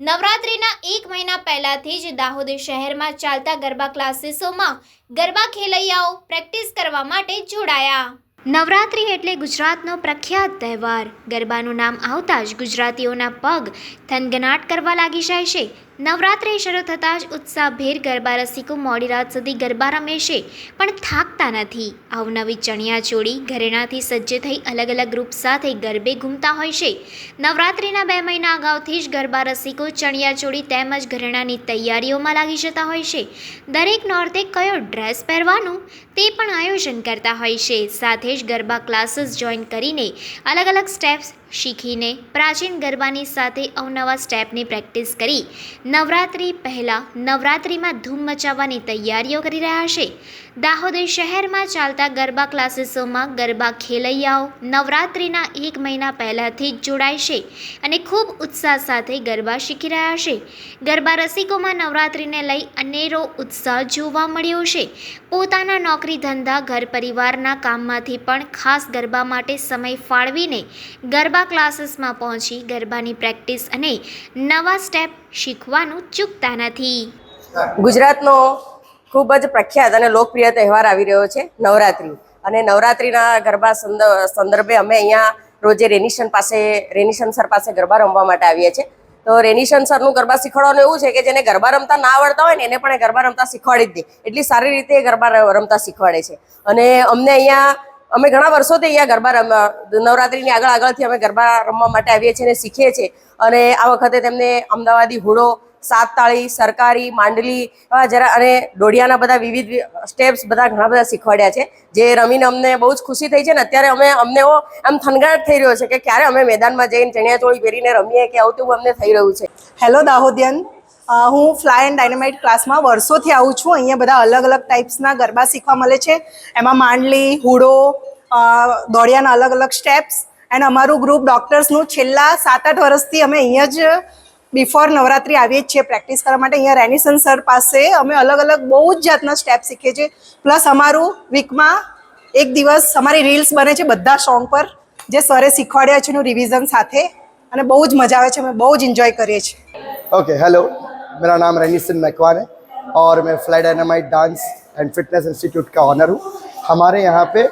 નવરાત્રિના એક મહિના પહેલાથી જ દાહોદ શહેરમાં ચાલતા ગરબા ક્લાસીસોમાં ગરબા ખેલૈયાઓ પ્રેક્ટિસ કરવા માટે જોડાયા. નવરાત્રિ એટલે ગુજરાતનો પ્રખ્યાત તહેવાર. ગરબાનું નામ આવતા જ ગુજરાતીઓના પગ થનગનાટ કરવા લાગી જાય છે. નવરાત્રિ શરૂ થતાં જ ઉત્સાહભેર ગરબા રસિકો મોડી રાત સુધી ગરબા રમે છે, પણ થાકતા નથી. અવનવી ચણિયા ચોળી ઘરેણાથી સજ્જ થઈ અલગ અલગ ગ્રુપ સાથે ગરબે ઘૂમતા હોય છે. નવરાત્રિના બે મહિના અગાઉથી જ ગરબા રસિકો ચણિયા ચોળી તેમજ ઘરેણાની તૈયારીઓમાં લાગી જતા હોય છે. દરેક નોર્તે કયો ડ્રેસ પહેરવાનું તે પણ આયોજન કરતા હોય છે. સાથે જ ગરબા ક્લાસીસ જોઈન કરીને અલગ અલગ સ્ટેપ્સ શીખીને પ્રાચીન ગરબાની સાથે અવનવા સ્ટેપની પ્રેક્ટિસ કરી નવરાત્રિ પહેલાં નવરાત્રિમાં ધૂમ મચાવવાની તૈયારીઓ કરી રહ્યા છે. દાહોદ શહેરમાં ચાલતા ગરબા ક્લાસીસોમાં ગરબા ખેલૈયાઓ નવરાત્રિના એક મહિના પહેલાંથી જ જોડાય છે અને ખૂબ ઉત્સાહ સાથે ગરબા શીખી રહ્યા છે. ગરબા રસિકોમાં નવરાત્રિને લઈ અનેરો ઉત્સાહ જોવા મળ્યો છે. પોતાના નોકરી ધંધા, ઘર પરિવારના કામમાંથી પણ ખાસ ગરબા માટે સમય ફાળવીને ગરબા ક્લાસીસમાં પહોંચી ગરબાની પ્રેક્ટિસ અને નવા સ્ટેપ શીખવાનું ચૂકતા નથી. ગુજરાતનો ખૂબ જ પ્રખ્યાત અને લોકપ્રિય તહેવાર આવી રહ્યો છે નવરાત્રિ. અને નવરાત્રિના ગરબા સંદ- સંદર્ભે અમે અહીંયા રોજે રેનિશન પાસે, રેનિશન સર પાસે ગરબા રમવા માટે આવીએ છીએ. તો રેનિશન સરનું ગરબા શીખવાડવાનું એવું છે કે જેને ગરબા રમતા ના આવડતા હોય ને એને પણ ગરબા રમતા શીખવાડી જ દે. એટલી સારી રીતે ગરબા રમતા શીખવાડે છે. અને અમને અહીંયા, અમે ઘણા વર્ષોથી અહીંયા ગરબા રમ, નવરાત્રિની આગળ આગળથી અમે ગરબા રમવા માટે આવીએ છીએ અને શીખીએ છીએ. અને આ વખતે તેમને અમદાવાદી હુડો સાત તાળી સરકારી, માંડલી જરા અને દોડિયાના બધા વિવિધ સ્ટેપ્સ બધા ઘણા બધા શીખવાડ્યા છે. જે રમીને અમને બહુ જ ખુશી થઈ છે ને અત્યારે અમે અમને એવો આમ થનગાટ થઈ રહ્યો છે કે ક્યારે અમે મેદાનમાં જઈને ચણિયાચોળી પહેરીને રમીએ કે આવું તેવું અમને થઈ રહ્યું છે. હેલો દાહોદિયન. હું ફ્લાય એન્ડ ડાયનેમાઇટ ક્લાસમાં વર્ષોથી આવું છું. અહીંયા બધા અલગ અલગ ટાઈપ્સના ગરબા શીખવા મળે છે. એમાં માંડલી, હુડો દોડિયાના અલગ અલગ સ્ટેપ્સ એન્ડ અમારું ગ્રુપ ડૉક્ટર્સનું છેલ્લા સાત આઠ વર્ષથી અમે અહીંયા જ બિફોર નવરાત્રિ આવીએ જ છીએ પ્રેક્ટિસ કરવા માટે અહીંયા રેનિસન સર પાસે અમે અલગ અલગ બહુ જ જાતના સ્ટેપ શીખીએ છીએ પ્લસ અમારું વીકમાં એક દિવસ અમારી રીલ્સ બને છે બધા સોંગ પર જે સરે શીખવાડ્યા છે એનું રિવિઝન સાથે અને બહુ જ મજા આવે છે અમે બહુ જ એન્જોય કરીએ છીએ ओके हेलो मेरा नाम रनीसन मैकवान है और मैं fly dynamite dance and fitness institute का ऑनर हूँ हमारे यहाँ पे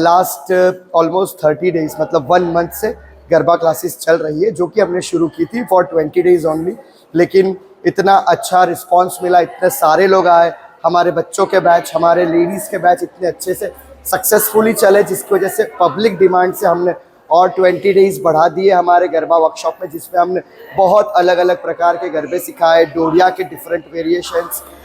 लास्ट ऑलमोस्ट थर्टी डेज मतलब वन मंथ से गरबा क्लासेस चल रही है, जो कि हमने शुरू की थी फॉर ट्वेंटी डेज़ ओनली लेकिन इतना अच्छा रिस्पांस मिला, इतने सारे लोग आए, हमारे बच्चों के बैच हमारे लेडीज़ के बैच इतने अच्छे से सक्सेसफुली चले, जिसकी वजह से पब्लिक डिमांड से हमने और 20 डेज़ बढ़ा दिए हमारे गरबा वर्कशॉप में, जिसमें हमने बहुत अलग अलग प्रकार के गरबे सिखाए, डोरिया के डिफरेंट वेरिएशंस